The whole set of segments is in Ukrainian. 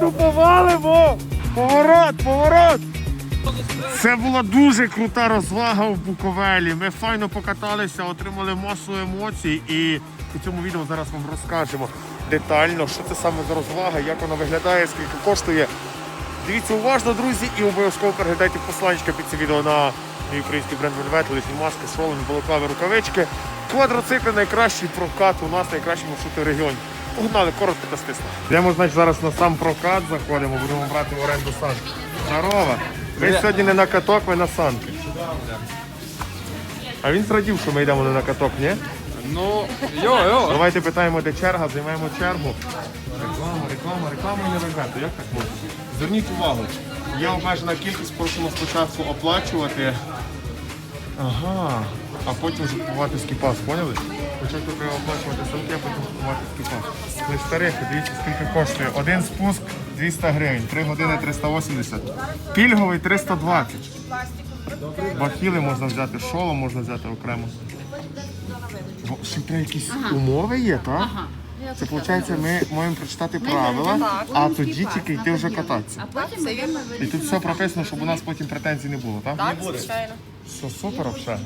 ну повалимо! Поворот, поворот! Це була дуже крута розвага в Буковелі. Ми файно покаталися, отримали масу емоцій і у цьому відео зараз вам розкажемо детально, що це саме за розвага, як вона виглядає, скільки коштує. Дивіться уважно, друзі, і обов'язково переглядайте посланчика під це відео на мій український бренд Вельвет, лишні маски, шолом, балаклави, рукавички. Квадроцикли найкращий прокат у нас найкращий маршрути в регіоні. Погнали, коротко та стисло. Йдемо, значить, зараз на сам прокат заходимо, будемо брати в оренду санки. Здорово! Ми сьогодні не на каток, ми на санки. А він зрадів, що ми йдемо не на каток, ні? Ну, йо-йо. Давайте питаємо, де черга, займаємо чергу. Реклама, реклама, реклама і не виграти. Як так можна? Зверніть увагу, є обмежена кількість, просимо спочатку оплачувати. Ага. А потім вже купувати скіпас, поняли? Спочатку треба оплачувати самки, а потім купувати скіпас. Ми старих, дивіться, скільки коштує. Один спуск 200 гривень, 3 години 380. Пільговий 320. Бахіли можна взяти, шолом можна взяти окремо. Бо ще треба якісь умови є, так? Це виходить, ми маємо прочитати правила, а тоді тільки йти вже кататися. Потім ми І тут все прописано, щоб у нас потім претензій не було, так? Так, звичайно. Все супер все.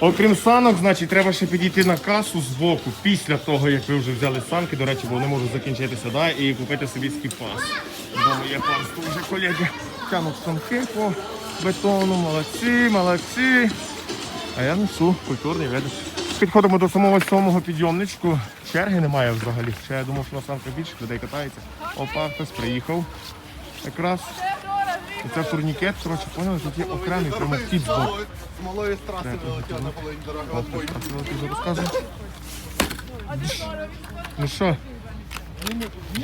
Окрім санок, значить, треба ще підійти на касу з боку після того, як ви вже взяли санки. До речі, бо вони можуть закінчитися, да, і купити собі скіпас. Вдома є панство вже колеги. Тянуть санки по бетону, молодці, молодці. А я несу культурний види. Підходимо до самого сьомого підйомничку. Черги немає взагалі. Ще я думав, що на санках більше людей катається. Опа, хтось приїхав. Якраз. І це турнікет, коротше, поняли, тут є окремий прямо з боку. З малої траси вилетів на половині дороги. От, вже розказую. Ну що?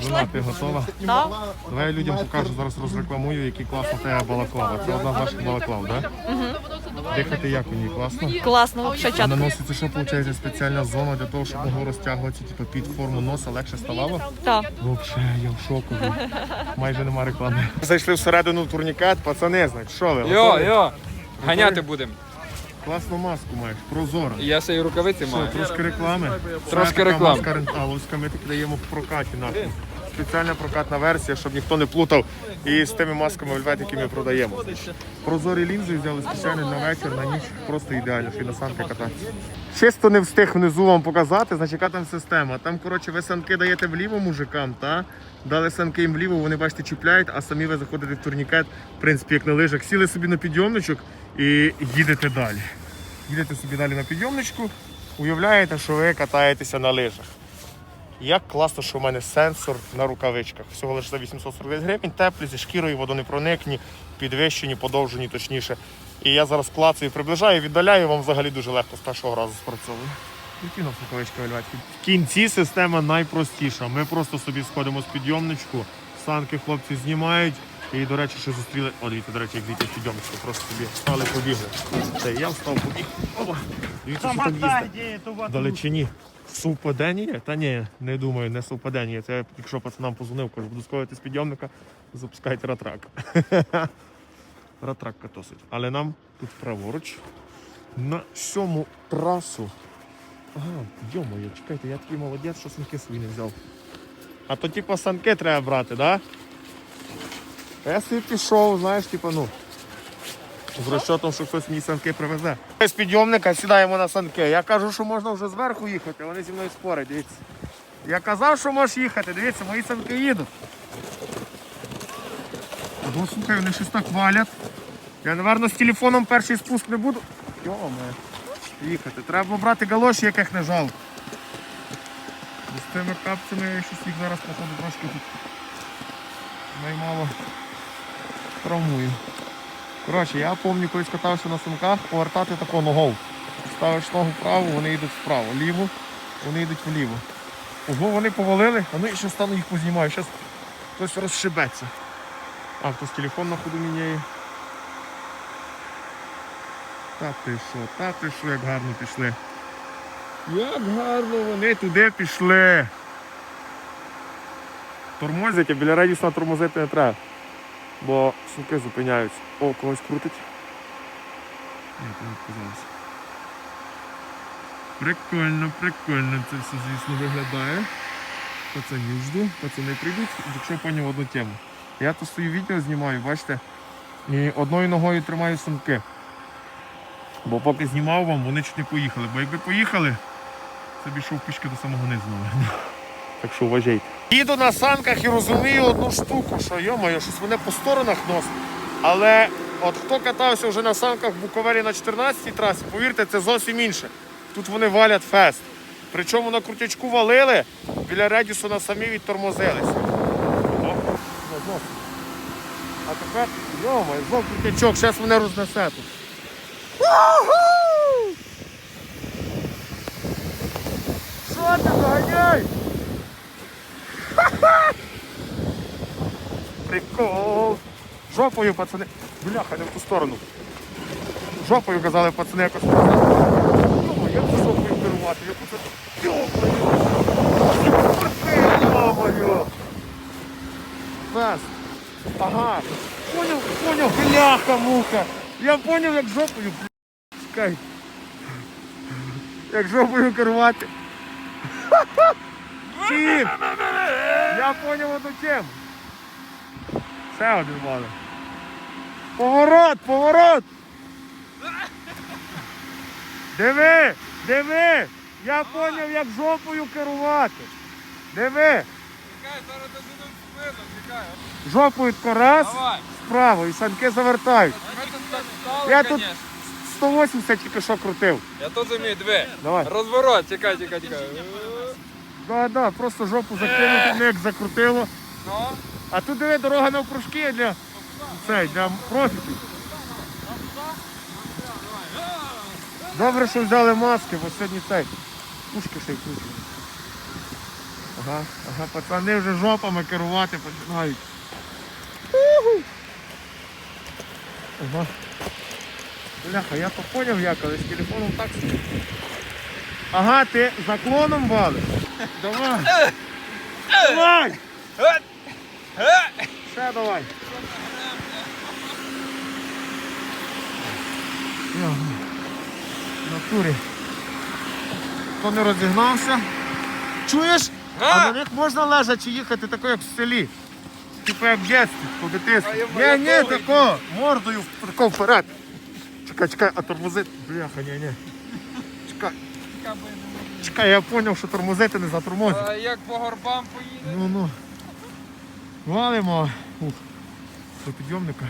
Вона, ти готова? Так. Давай я людям покажу, зараз розрекламую, який класно тебе балаклава. Це одна з наших балаклав, так? Дихати як у ній класно? Класно, взагалі чат. наноситься, що виходить, спеціальна зона для того, щоб могло розтягуватися типу, під форму носа, легше ставало? Так. Вообще, я в шоку. Майже нема реклами. Зайшли всередину турнікет, пацани, значить, що ви? готові? Йо-йо. Ганяти будемо. Класну маску маєш, прозора. Я ще й рукавиці Що, трошки реклами. Трошки реклами. маска ренталовська, ми таки даємо в прокаті нашу. Спеціальна прокатна версія, щоб ніхто не плутав і з тими масками вельвет, які ми продаємо. Прозорі лінзи взяли спеціально на вечір, на ніч. Просто ідеально, що і на санки кататися. Чисто не встиг внизу вам показати, значить яка там система. Там, коротше, ви санки даєте вліво мужикам, та? дали санки їм вліво, вони бачите, чіпляють, а самі ви заходите в турнікет, в принципі, як на лижах, сіли собі на підйомничок і їдете далі. Їдете собі далі на підйомничку, уявляєте, що ви катаєтеся на лижах. Як класно, що в мене сенсор на рукавичках. Всього лише за 849 гривень, теплі, зі шкірою, водонепроникні, підвищені, подовжені точніше. І я зараз клацаю, приближаю, віддаляю, вам взагалі дуже легко з першого разу спрацьовує. Які нас рукавички вильвати? В кінці система найпростіша. Ми просто собі сходимо з підйомничку, санки хлопці знімають. І, до речі, що зустріли. О, дивіться, до речі, як дійти з підйомничку, просто собі стали побігли. Це я встав, побіг. Опа. Дивіться, що там їсти. Вдалечині. Совпадення? Та ні, не думаю, не совпадення. Це якщо пацанам позвонив, кажу, буду сковувати з підйомника, запускайте ратрак. ратрак катосить. Але нам тут праворуч на сьому трасу. Ага, йомоє, чекайте, я такий молодець, що санки свої не взяв. А то типу санки треба брати, так? Да? Я собі пішов, знаєш, типу, ну. З розчотом, що хтось мені санки привезе. З підйомника сідаємо на санки. Я кажу, що можна вже зверху їхати, вони зі мною спорять, дивіться. Я казав, що можеш їхати, дивіться, мої санки їдуть. Бо слухай, вони щось так валять. Я, напевно, з телефоном перший спуск не буду. Йоме, їхати. Треба брати галоші, яких не жалко. З тими капцями я щось їх зараз походу трошки тут наймало травмую. Коротше, я пам'ятаю, колись катався на санках, повертати тако ногою. Ставиш ногу вправо, вони йдуть вправо, ліво, вони йдуть вліво. Ого, вони повалили, а ну і ще стану їх познімаю. Зараз хтось розшибеться. А, хтось телефон на ходу міняє. Та ти що, та ти що, як гарно пішли. Як гарно вони туди пішли. Тормозять, а біля радісна тормозити не треба. Бо суки зупиняються. О, когось крутить. То. Прикольно, прикольно це все, звісно, виглядає. пацанів жду, пацани прийдуть, якщо поняв одну тему. Я тут свої відео знімаю, бачите, і одною ногою тримаю сумки. Бо поки знімав вам, вони чуть не поїхали. Бо якби поїхали, це б йшов пішки до самого низу. Так що вважайте. Їду на санках і розумію одну штуку, що йомаю, щось вони по сторонах носять. Але от хто катався вже на санках в Буковелі на 14-й трасі, повірте, це зовсім інше. Тут вони валять фест. Причому на крутячку валили, біля Редісона самі відтормозилися. О. А тепер, йома, знов крутячок, зараз мене рознесе тут. Що ти доганяй? Ха-ха! Прикол. Жопою, пацани. Бляха, не в ту сторону. Жопою казали пацани якось. Йома, як це жопою керувати? Яку це. Йо-моє! Фест. Ага. Поняв, поняв, бляха, муха. Я поняв, як жопою. Чекай. Як жопою керувати. Чіп! Я поняв одну тему. Ще один валик. Поворот, поворот! Диви, диви! Я поняв, як жопою керувати. Диви! Чекай, зараз дожину спину, чекай. Жопою раз, Давай. вправо, і санки завертають. Я тут- 180 тільки що крутив. Я тут вмію, диви. Давай. Розворот, чекай, чекай, чекай. Да, да, просто жопу закинути, не як закрутило. Ну, А тут диви, дорога навпрошки для, цей, для профіків. Добре, що взяли маски, бо сьогодні цей. Пушки ще й крутять. Ага, ага, пацани вже жопами керувати починають. Уху. Ага. Бляха, я то поняв як, але з телефоном так собі. Ага, ти заклоном валиш. Давай. Давай. Ще давай. Натурі. Хто не розігнався? Чуєш? А на них можна лежачи їхати тако, як в селі. Типу як в дєстві, по дитинстві. Ні, ні, тако, мордою тако вперед. Чекай, чекай, а тормозити. Бляха, ні, ні. Чекай. Чекай, я зрозумів, що тормозити не затормозить. а як по горбам поїде? Ну ну. Валимо. Ух. До підйомника.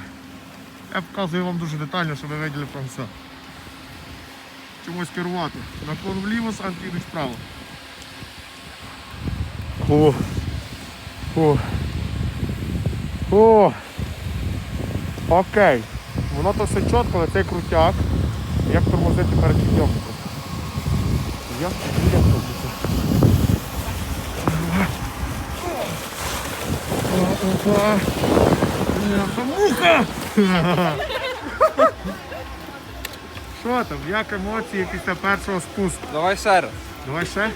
Я показую вам дуже детально, щоб ви виділи про все. Чомусь керувати. Наклон вліво, санки йдуть вправо. О. О. О. Окей. Воно то все чітко, але цей крутяк. Як тормозити перед підйомником. Як тормозити? Опа. Муха! Що там, як емоції після першого спуску? Давай ще раз. Давай ще.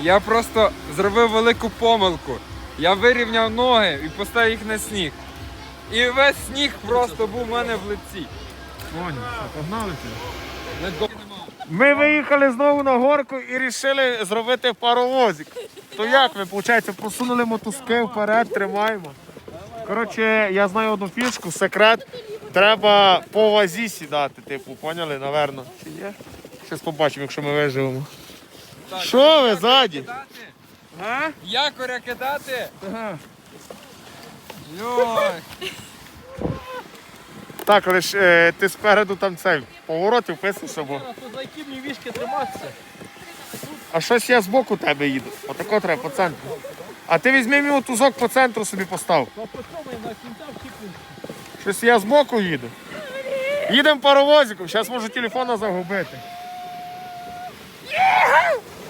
Я просто зробив велику помилку. Я вирівняв ноги і поставив їх на сніг. І весь сніг просто був у мене в лиці. Понял, що, погнали тебе. Ми виїхали знову на горку і вирішили зробити паровозик. То як ви, виходить, просунули мотузки вперед, тримаємо. Коротше, я знаю одну фішку, секрет. Треба по вазі сідати, типу, поняли, наверно. Чи є? Щас побачимо, якщо ми виживемо. Що ви ззаді? Якоря кидати? Ага. Так, але ж е, ти спереду там цей поворот і вписуєшся, бо. Тут за які мені вішки триматися? А щось я збоку тебе їду. Отако треба по центру. А ти візьми мій мотузок по центру собі постав. Ну я на? Щось я збоку їду. Їдемо паровозиком, зараз можу телефона загубити.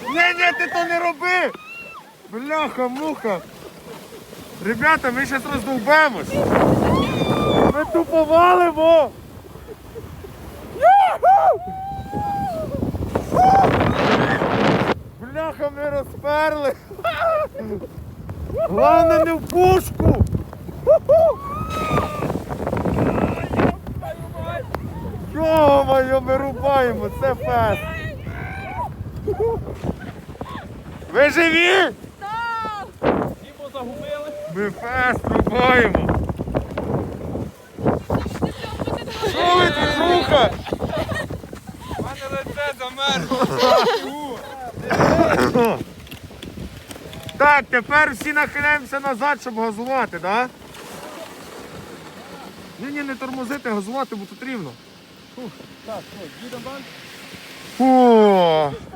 Ні, ні, ти то не роби! Бляха, муха. Ребята, ми зараз роздовбемось. Ми тупо валимо. Бляха, ми розперли. Головне не в пушку. Йо-моє, ми рубаємо, це фест. Ви живі? Ми фест рубаємо. Що ви тут руха? У мене лице. Так, тепер всі нахиляємося назад, щоб газувати, так? Ні, ні, не тормозити, газувати, бо тут рівно. Так. Фу,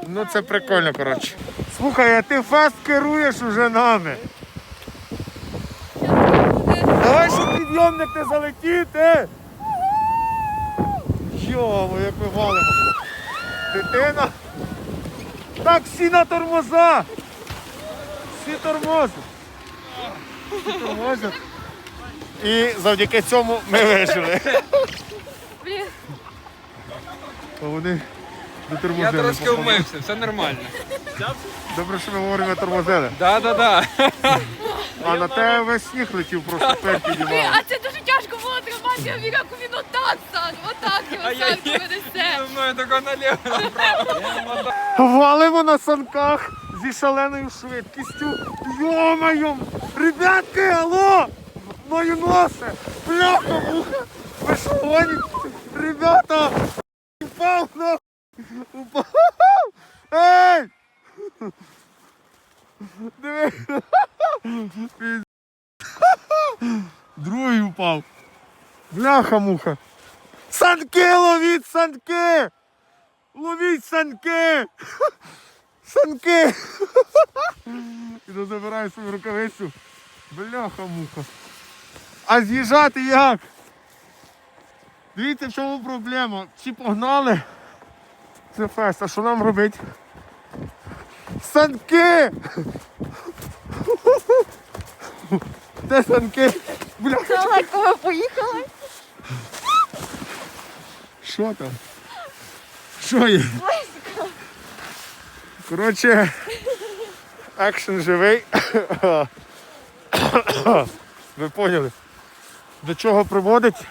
ну це прикольно, коротше. Слухай, а ти фест керуєш уже нами. Давай, щоб підйомник не залетіти. Йомо, як ми валимо. Дитина. Так, всі на тормоза. Всі тормози. Всі тормозять. І завдяки цьому ми вижили. Блін, А Я трошки вмився, все нормально. Добре, що ми вовремя тормозили. Да, да, да. А на тебе весь сніг летів просто вперед блін, а це дуже тяжко було тримати, я вірю, як він отак сам, отак його А я сам винесе. Зі мною тако наліво направо. Валимо на санках зі шаленою швидкістю. Йо-моє! Ребятки, алло! Мої носи! Бляха, муха! Ви що гоните? Бляха, муха! Санки ловіть, санки! Ловіть санки! Санки! Іду забираю свою рукавицю. Бляха муха. А з'їжджати як? Дивіться, в чому проблема. Всі погнали. Це фест, а що нам робити? Санки! Де санки? Бляха. Далеко ми поїхали. Що там? Що є? Коротше, екшен живий. Ви поняли? До чого приводить?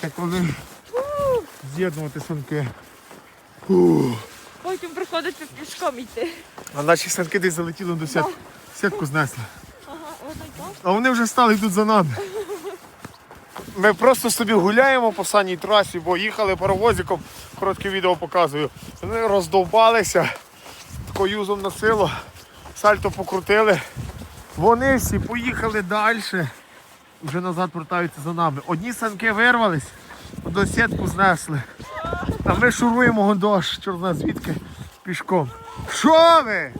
Це коли з'єднувати санки. Потім приходиться пішком йти. А наші санки десь залетіли до сітки. Сітку знесли. Ага. А вони вже стали йдуть за нами. Ми просто собі гуляємо по саній трасі, бо їхали паровозиком, коротке відео показую. Вони роздовбалися, тако юзом на силу, сальто покрутили. Вони всі поїхали далі, вже назад вертаються за нами. Одні санки вирвались, до сітку знесли. А ми шуруємо гондош, чорна звідки пішком. Що ви?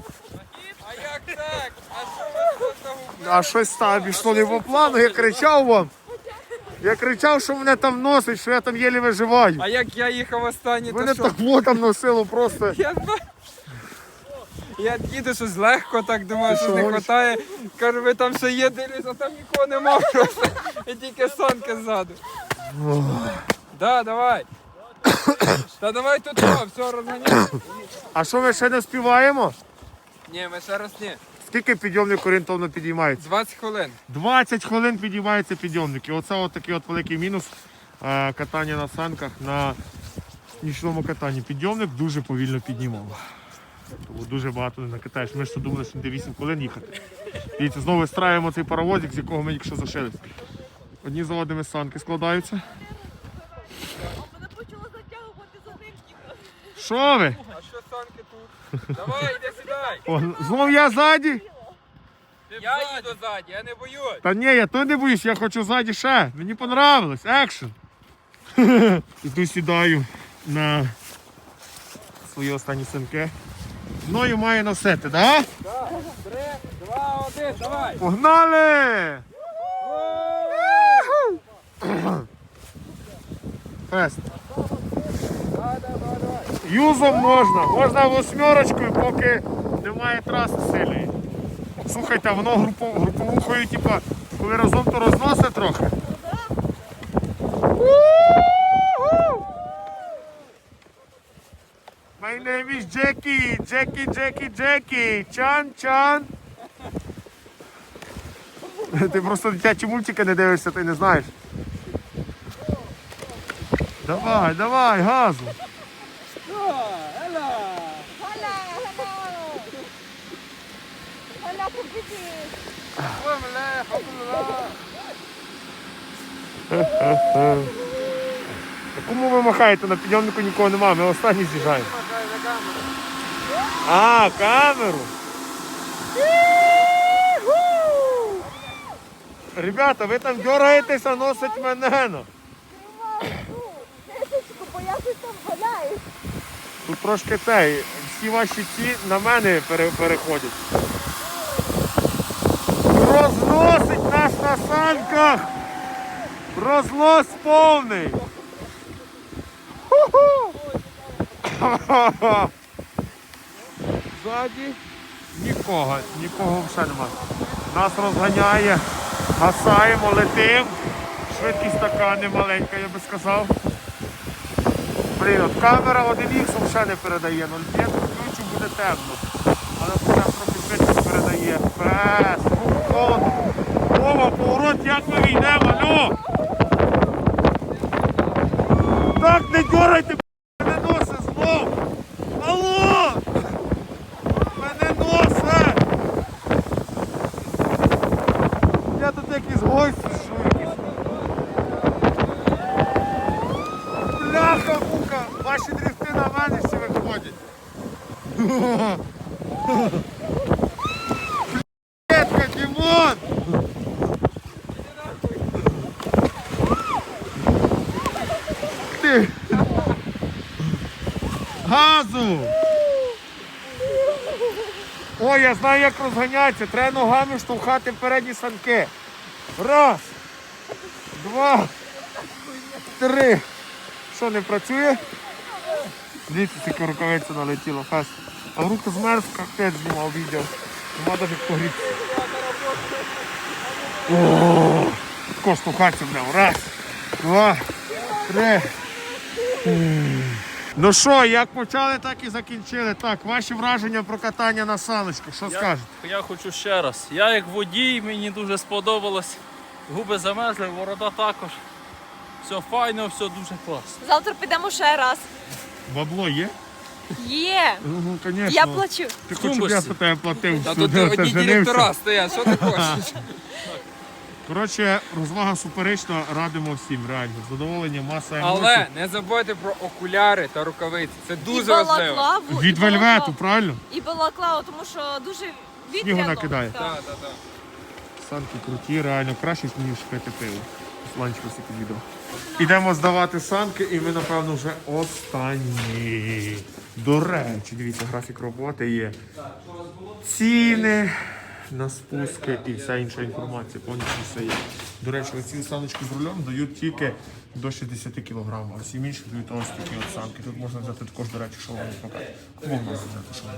А як так? А що ви? А щось там пішло не по плану, я кричав вам. Я кричав, що мене там носить, що я там єлі виживаю. А як я їхав останній, то Мене що? так во там носило просто. Я знаю. Я їду щось легко, так думаю, що не вистачає. Кажу, ви там ще є, дивлюсь, а там нікого нема просто. І тільки санки ззаду. Да, давай. Та давай тут, все, розганяй. А що ми ще не співаємо? Ні, ми ще раз ні. Скільки підйомник орієнтовно підіймається? 20 хвилин. 20 хвилин підіймаються підйомники. Оце от такий от великий мінус е, катання на санках на нічному катанні. Підйомник дуже повільно піднімав. Тому дуже багато не накатаєш. Ми ж думали, що буде 8 хвилин їхати. Дивіться, знову вистраюємо цей паровозик, з якого ми тільки що зашились. Одні за одними санки складаються. Мене почало затягувати за ним. Що ви? А що санки тут? Давай, йди сідай. О, знов я ззаді? Я їду ззаді, я не боюсь. Та ні, я то не боюсь, я хочу ззаді ще. Мені понравилось. Екшен. Іду сідаю на свої останні синки. Мною має носити, так? Да? Три, два, один, давай. Погнали! Фест. Юзом можна, можна восьмерочкою, поки немає траси сильної. Слухайте, воно групо, груповухою, типа, коли разом то розносить трохи. My name is Jackie, Jackie, Jackie, Jackie, Чан, Чан. Ти просто дитячі мультики не дивишся, ти не знаєш. Давай, давай, газу. Кому ви махаєте? На підйомнику нікого немає, ми останні з'їжджаємо. А, камеру. Ребята, ви там дергаєтеся, носить мене. Бо я щось там валяю. Тут трошки цей, всі ваші ці на мене пере- переходять. Розносить нас на санках! Рознос повний! Ззаді нікого, нікого взагалі немає. Нас розганяє, гасаємо, летим. Швидкість така немаленька, я би сказав. Блін, от камера 1х ще не передає. 0,5 ключу буде темно. Але вона трохи швидше передає. Пес, холодно. Ова, поворот, як ми війдемо, алло! Так, не дергайте, мене носе знов! Алло! Мене носе! Я тут якийсь гость що якийсь. Бляха, мука, ваші дрифти на мене всі виходять. Клетка, Дімон! Ти! Газу! О, я знаю, як розганятися. Треба ногами штовхати передні санки. Раз, два, три. Що, не працює? Дивіться, скільки рукавиця налетіло, фест. А в руку змерз, капець знімав відео. Нема навіть погріти. Тако штовхатися будемо. Раз, два, три. Ну що, як почали, так і закінчили. Так, ваші враження про катання на саночку. Що скажете? Я хочу ще раз. Я як водій, мені дуже сподобалось. Губи замерзли, борода також. Все файно, все дуже класно. Завтра підемо ще раз. Бабло є? Є. Ну, звісно. Я плачу. Ти хочеш, щоб я за тебе платив. Та тут одні директора стоять, що ти хочеш? Коротше, розвага суперечна, радимо всім, реально. Задоволення, маса емоцій. Але не забудьте про окуляри та рукавиці. Це І дуже важливо. балаклаву. Від і вельвету, балаклаву. правильно? І балаклаву, тому що дуже Снігу вітряно. накидає. Так. Так, так, так. Санки круті, реально краще, ніж пити пиво. Сланчику під відео. Ідемо здавати санки, і ми, напевно, вже останні. До речі, дивіться, графік роботи є. Ціни на спуски і вся інша інформація. Повністю все є. До речі, ці саночки з рулем дають тільки до 60 кг, а всі інші дають ось такі от санки. Тут можна взяти також, до речі, що покати. Можна взяти, вам.